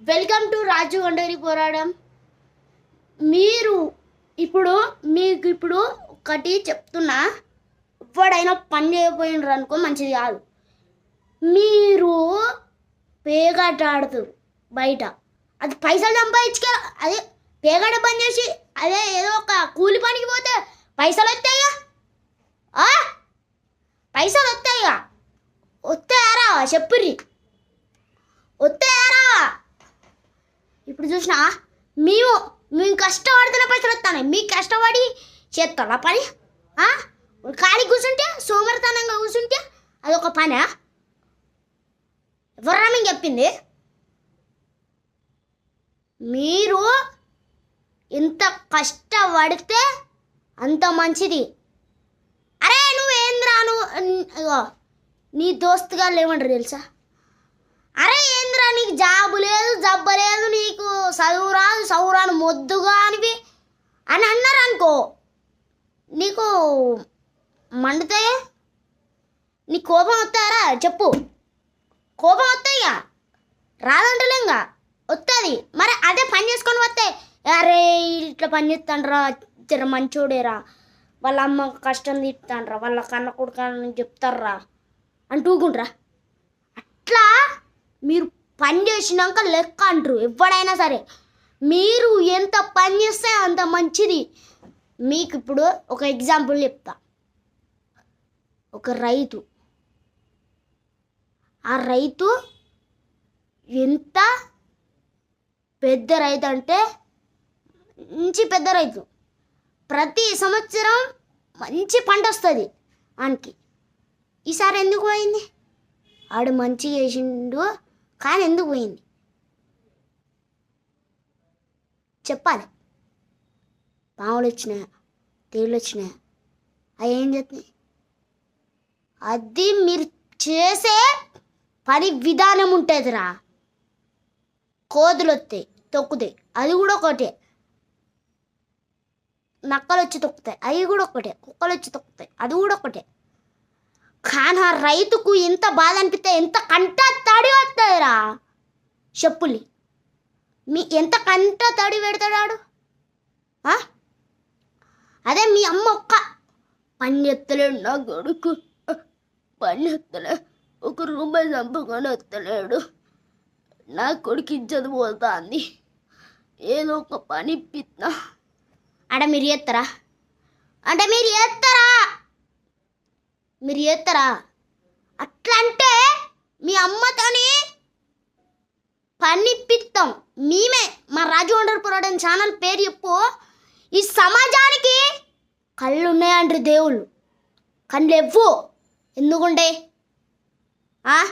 Welcome to రాజు వండరి పోరాడం మీరు ఇప్పుడు మీకు ఇప్పుడు ఒకటి చెప్తున్నా. ఎవడైనా పని చేయకపోయినారు అనుకో మంచిది కాదు. మీరు పేగాట ఆడుతారు బయట. అది పైసలు సంపాదించుక అదే పేగాట పని చేసి అదే ఏదో ఒక కూలి పనికి పోతే పైసలు వస్తాయిగా పైసలు వస్తాయిగా వస్తాయారా చెప్పుర్రి. వస్తాయారా ఇప్పుడు చూసినా మేము మేము కష్టపడుతున్న పైసలు వస్తాను మీ కష్టపడి చేస్తారా పని? ఖాళీ కూర్చుంటే సోమరితనంగా కూర్చుంటే అదొక పనా? ఎవర్రా మేము చెప్పింది? మీరు ఎంత కష్టపడితే అంత మంచిది. అరే నువ్వేంద్రా? నువ్వు నీ దోస్తుగా లేవండి తెలుసా? అరే ఏంద్రా నీకు జాబు లేదు లేదు మొద్దుగా అనివి అని అన్నారు అనుకో నీకు మండుతాయే? నీ కోపం వస్తారా? చెప్పు. కోపం వస్తాయిగా రాదంటలేంగా? వస్తుంది. మరి అదే పని చేసుకొని వస్తే అరే ఇట్లా పని చేస్తాండ్రా జర మంచోడేరా. వాళ్ళ అమ్మ కష్టం తీస్తాండ్రా వాళ్ళ కన్న కొడుకని చెప్తారా అంటూకుండ్రా అట్లా మీరు పని చేసినాక లెక్క అంటారు. ఎవడైనా సరే. మీరు ఎంత పని చేస్తే అంత మంచిది. మీకు ఇప్పుడు ఒక ఎగ్జాంపుల్ చెప్తా. ఒక రైతు. ఆ రైతు ఎంత పెద్ద రైతు అంటే మంచి పెద్ద రైతు. ప్రతి సంవత్సరం మంచి పంట వస్తుంది ఆయనకి ఈసారి ఎందుకు పోయింది? ఆడు మంచిగా చేసిండు కానీ ఎందుకు పోయింది? చెప్పాలి. పాములు వచ్చినాయి? తేళ్ళు వచ్చినాయా? అవి ఏం చేస్తున్నాయి? అది మీరు చేసే పని విధానం ఉంటుందిరా. కోతులు వస్తాయి తొక్కుతాయి. అది కూడా ఒకటే. నక్కలు వచ్చి తొక్కుతాయి. అవి కూడా ఒకటే. కుక్కలు వచ్చి తొక్కుతాయి. అది కూడా ఒకటే. కానీ ఆ రైతుకు ఎంత బాధ అనిపిస్తే ఎంత కంట తడి వస్తుందిరా. చెప్పులి. మీ ఎంత కంట తడి పెడతాడాడు? ఆ? అదే మీ అమ్మ ఒక్క. పని ఎత్తలేడు నా కొడుకు. పని ఎత్తలే. ఒక రూపాయి చంపుకొని ఎత్తలేడు. నా కొడుకు ఇజ్జత పోతుంది. ఏదో ఒక పని ఇప్పిస్తా అంటే మీరు చేస్తారా అంటే మీరు చేస్తారా మీరు చేస్తారా అట్లా అంటే మీ అమ్మతోని పనిపిత్తం. మేమే మా రాజు వండర్ పురాటం ఛానల్ పేరు చెప్పు. ఈ సమాజానికి కళ్ళు ఉన్నాయంటారు దేవుళ్ళు. కళ్ళు ఎవ్వు ఎందుకుంటే? ఆ?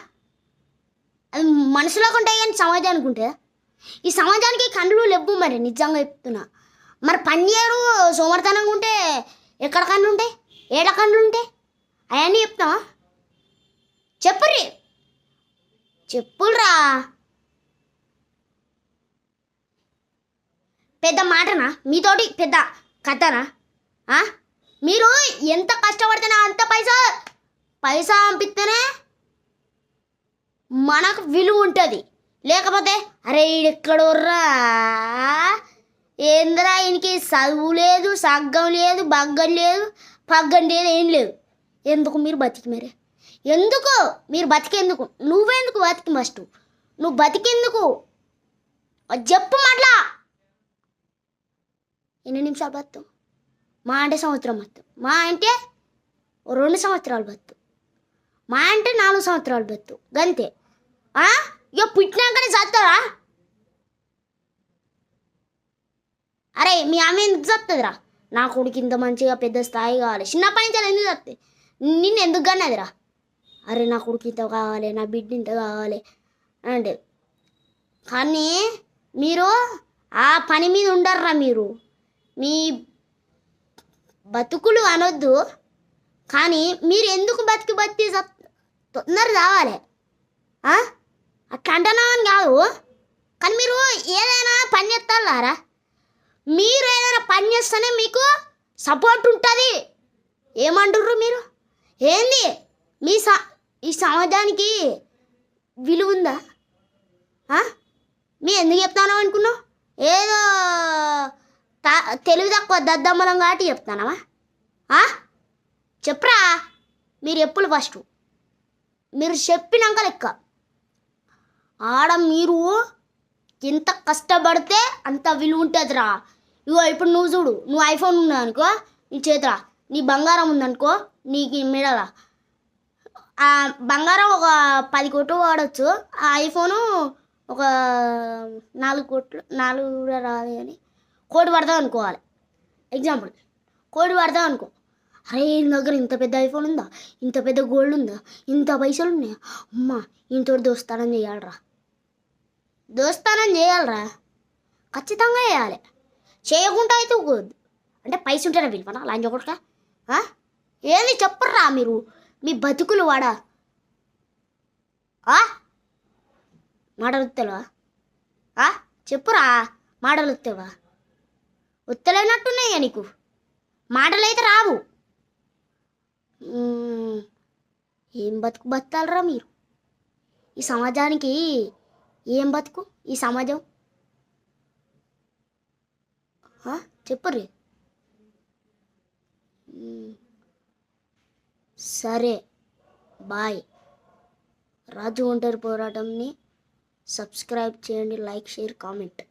అది మనుషులకు ఉంటాయి కానీ సమాజానికి ఉంటాయి ఈ సమాజానికి కళ్ళు లెవ్వు మరి నిజంగా చెప్తున్నా. మరి పనిచేయరు సోమర్థనంగా ఉంటే ఎక్కడ కళ్ళు ఉంటాయి ఏడ కళ్ళు ఉంటాయి అవన్నీ చెప్తావా? చెప్పుర్రి. చెప్పుర్రా పెద్ద మాటనా? మీతోటి పెద్ద కథనా? మీరు ఎంత కష్టపడితేనే అంత పైసా పైసా పంపిస్తేనే మనకు విలువ ఉంటుంది. లేకపోతే అరే ఈడెక్కడోర్రా ఏందిరా ఈయనకి చదువు లేదు సగ్గం లేదు బగ్గం లేదు పగ్గం లేదు ఏం లేదు. ఎందుకు మీరు బతికి మరి? ఎందుకు? మీరు బతికేందుకు? నువ్వెందుకు బతికి మస్ట్? నువ్వు బతికేందుకు? చెప్పు మళ్ళా ఎన్ని నిమిషాలు బతు మా అంటే సంవత్సరం బతు మా అంటే రెండు సంవత్సరాలు బతు మా అంటే నాలుగు సంవత్సరాలు బతు గంతే. ఆ? ఇక పుట్టినాకనే చస్తారా అరే మీ ఆమె ఎందుకు చస్తుందిరా నా కొడుకు ఇంత మంచిగా పెద్ద స్థాయి కావాలి. చిన్నప్పటి నుంచి ఎందుకు చస్తుంది నిన్ను ఎందుకు కన్నదిరా? అరే నా కొడుకు ఇంత కావాలి నా బిడ్డ ఇంత కావాలి అంటే. కానీ మీరు ఆ పని మీద ఉండర్రా మీరు. మీ బతుకులు అనొద్దు కానీ మీరు ఎందుకు బతికి బతికి తొందర రావాలి? అట్లా అట్లా అంటున్నామని కాదు. కానీ మీరు ఏదైనా పని చేస్తారా? మీరు ఏదైనా పని చేస్తేనే మీకు సపోర్ట్ ఉంటుంది. ఏమంటుర్రు మీరు? ఏంది? మీ స ఈ సమాజానికి విలువ ఉందా? మీ ఎందుకు చెప్తాను అనుకున్నావు? ఏదో తెలివి తక్కువ దద్దమ్మలం కాబట్టి చెప్తానవా చెప్పరా. మీరు ఎప్పుడు ఫస్ట్ మీరు చెప్పినాక లెక్క. ఆడ మీరు ఎంత కష్టపడితే అంత విలువ ఉంటుందిరా. ఇగో ఇప్పుడు నువ్వు చూడు నువ్వు ఐఫోన్ ఉన్నది అనుకో నీ చేతిరా నీ బంగారం ఉందనుకో నీకు మెడల. ఆ బంగారం ఒక పది కోట్లు వాడచ్చు. ఆ ఐఫోను ఒక నాలుగు కోట్లు నాలుగు కూడా రాదు కానీ కోడి పడదాం అనుకోవాలి. ఎగ్జాంపుల్ కోడి పడదాం అనుకో. అరే ఈయన దగ్గర ఇంత పెద్ద ఐఫోన్ ఉందా? ఇంత పెద్ద గోల్డ్ ఉందా? ఇంత పైసలు ఉన్నాయా? అమ్మా ఇంతోటి దోస్తానం చేయాలరా. దోస్తానం చేయాలరా. ఖచ్చితంగా చేయాలి. చేయకుండా అయితే ఊరుకోవద్దు అంటే పైసలు ఉంటేనే పిలుపనా లాంచ కొడుక ఏంది చెప్పరా మీరు? మీ బతుకులు వాడా. ఆ? మాటలు వత్తలేవా ఆ? చెప్పురా? మాటలు వత్తేవా నీకు. మాటలైతే రావు. ఏం బతుకు బతాలరా మీరు? ఈ సమాజానికి ఏం బతుకు? ఈ సమాజం? చెప్పుర్రి. సరే. బాయ్. రాజు ఒంటరి పోరాటంని సబ్స్క్రైబ్ చేయండి లైక్ షేర్ కామెంట్.